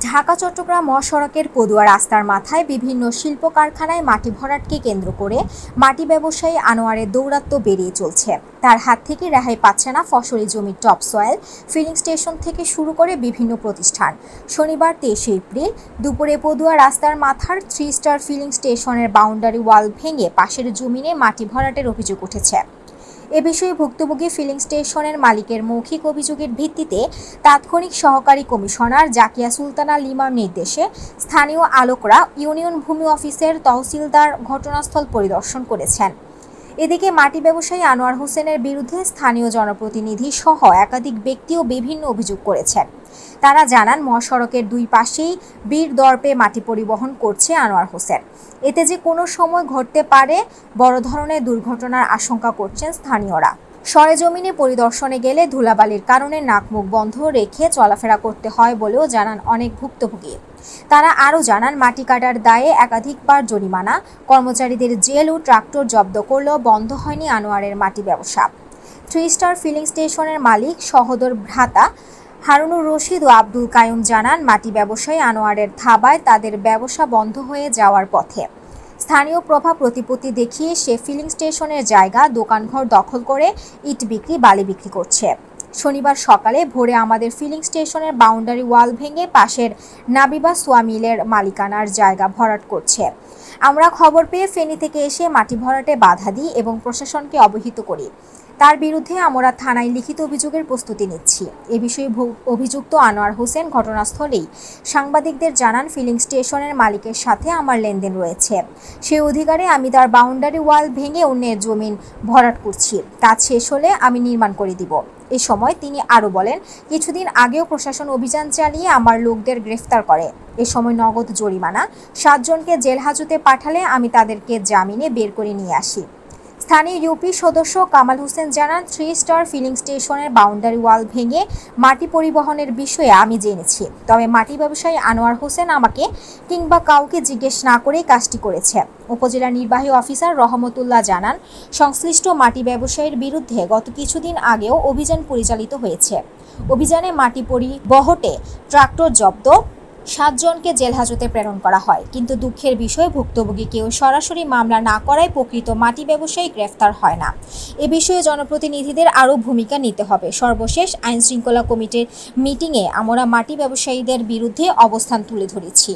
ঢাকা, চট্টগ্রাম মহাসড়কের পদুয়া রাস্তার মাথায় বিভিন্ন শিল্প কারখানায় মাটি ভরাটকে কেন্দ্র করে মাটি ব্যবসায়ী আনোয়ারের দৌরাত্ম্য বেরিয়ে চলছে। তার হাত থেকে রেহাই পাচ্ছে না ফসলি জমির টপ সয়েল ফিলিং স্টেশন থেকে শুরু করে বিভিন্ন প্রতিষ্ঠান। শনিবার তেইশে এপ্রিল দুপুরে পদুয়া রাস্তার মাথার থ্রি স্টার ফিলিং স্টেশনের বাউন্ডারি ওয়াল ভেঙে পাশের জমিনে মাটি ভরাটের অভিযোগ উঠেছে। এ বিষয়ে ভুক্তভোগী ফিলিং স্টেশনের মালিকের মৌখিক অভিযোগের ভিত্তিতে তাৎক্ষণিক সহকারী কমিশনার জাকিয়া সুলতানা লিমার নির্দেশে স্থানীয় আলোকরা ইউনিয়ন ভূমি অফিসের তহসিলদার ঘটনাস্থল পরিদর্শন করেছেন। এদিকে মাটি ব্যবসায়ী আনোয়ার হোসেনের বিরুদ্ধে স্থানীয় জনপ্রতিনিধি সহ একাধিক ব্যক্তিও বিভিন্ন অভিযোগ করেছেন। তারা জানান, মহাসড়কের দুই পাশেই বীর দর্পে মাটি পরিবহন করছে আনোয়ার হোসেন। এতে যে কোনো সময় ঘটতে পারে, বড় ধরনের দুর্ঘটনার আশঙ্কা করছেন স্থানীয়রা। সরেজমিনে পরিদর্শনে গেলে ধুলাবালির কারণে নাক মুখ বন্ধ রেখে চলাফেরা করতে হয় বলেও জানান অনেক ভুক্তভোগী। তারা আরও জানান, মাটি কাটার দায়ে একাধিকবার জরিমানা, কর্মচারীদের জেল ও ট্রাক্টর জব্দ করলেও বন্ধ হয়নি আনোয়ারের মাটি ব্যবসা। থ্রি স্টার ফিলিং স্টেশনের মালিক সহদর ভ্রাতা হারুনুর রশিদ ও আব্দুল কায়ুম জানান, মাটি ব্যবসায়ী আনোয়ারের থাবায় তাদের ব্যবসা বন্ধ হয়ে যাওয়ার পথে। স্থানীয় প্রভাব প্রতিপত্তি দেখিয়ে সে ফিলিং স্টেশনের জায়গা, দোকানঘর দখল করে ইট বিক্রি, বালি বিক্রি করছে। শনিবার সকালে ভোরে আমাদের ফিলিং স্টেশনের বাউন্ডারি ওয়াল ভেঙে পাশের নাবিবা সোয়ামিলের মালিকানার জায়গা ভরাট করছে। আমরা খবর পেয়ে ফেনী থেকে এসে মাটি ভরাটে বাধা দিই এবং প্রশাসনকে অবহিত করি। তার বিরুদ্ধে আমরা থানায় লিখিত অভিযোগের প্রস্তুতি নিচ্ছি। এ বিষয়ে অভিযুক্ত আনোয়ার হোসেন ঘটনাস্থলেই সাংবাদিকদের জানান, ফিলিং স্টেশনের মালিকের সাথে আমার লেনদেন রয়েছে। সেই অধিকারে আমি তার বাউন্ডারি ওয়াল ভেঙে অন্যের জমিন ভরাট করছি। কাজ শেষ হলে আমি নির্মাণ করে দিব। এ সময় তিনি আরও বলেন, কিছুদিন আগেও প্রশাসন অভিযান চালিয়ে আমার লোকদের গ্রেফতার করে। এ সময় নগদ জরিমানা, সাতজনকে জেল হাজতে পাঠালে আমি তাদেরকে জামিনে বের করে নিয়ে আসি। স্থানীয় ইউপি সদস্য কামাল হোসেন জানান থ্রি স্টার ফিলিং স্টেশনের বাউন্ডারি ওয়াল ভেঙে মাটি পরিবহনের বিষয়ে আমি জেনেছি। তবে মাটি ব্যবসায়ী আনোয়ার হোসেন আমাকে কিংবা কাউকে জিজ্ঞেস না করেই কাজটি করেছে। উপজেলা নির্বাহী অফিসার রহমতুল্লাহ জানান, সংশ্লিষ্ট মাটি ব্যবসায়ীর বিরুদ্ধে গত কিছুদিন আগেও অভিযান পরিচালিত হয়েছে। অভিযানে মাটি পরিবহটে ট্রাক্টর জব্দ সাতজনকে জেলহাজতে প্রেরণ করা হয়, কিন্তু দুঃখের বিষয়ে, ভুক্তভোগী কেউ সরাসরি মামলা না করায় প্রকৃত মাটি ব্যবসায়ী গ্রেফতার হয় না। এ বিষয়ে জনপ্রতিনিধিদের আরও ভূমিকা নিতে হবে। সর্বশেষ আইনশৃঙ্খলা কমিটির মিটিংয়ে আমরা মাটি ব্যবসায়ীদের বিরুদ্ধে অবস্থান তুলে ধরেছি।